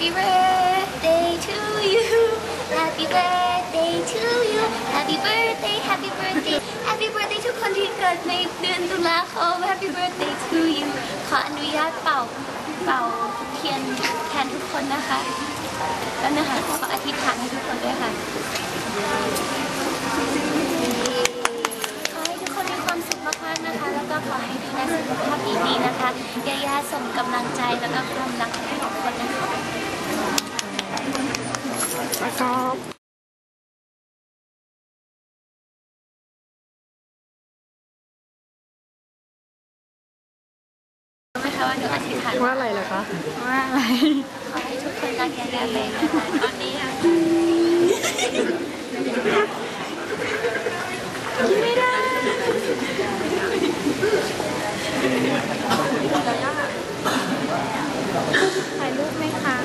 Happy birthday to you Happy birthday to you Happy birthday Happy birthday Happy birthday ทุกคนที่เกิดในเดือนตุลาคม Happy birthday to you ขออนุญาตเป่าเป่าเทียนแทนทุกคนนะคะแล้วนะคะขออธิษฐานให้ทุกคนด้วยค่ะขอให้ทุกคนมีความสุขมากๆนะคะ แล้วก็ขอให้ดูแลสุขภาพดีๆนะคะยายาส่งกำลังใจแล้วก็ความรัก นะครับไมคะว่าหนูอธิษฐานว่าอะไรเหรอคะ ว่าอะไร ขอให้ทุกคนรักกันแลเลยนะคตอนนี้อะกินไม่ได้ถ่ายรูปไหมคะ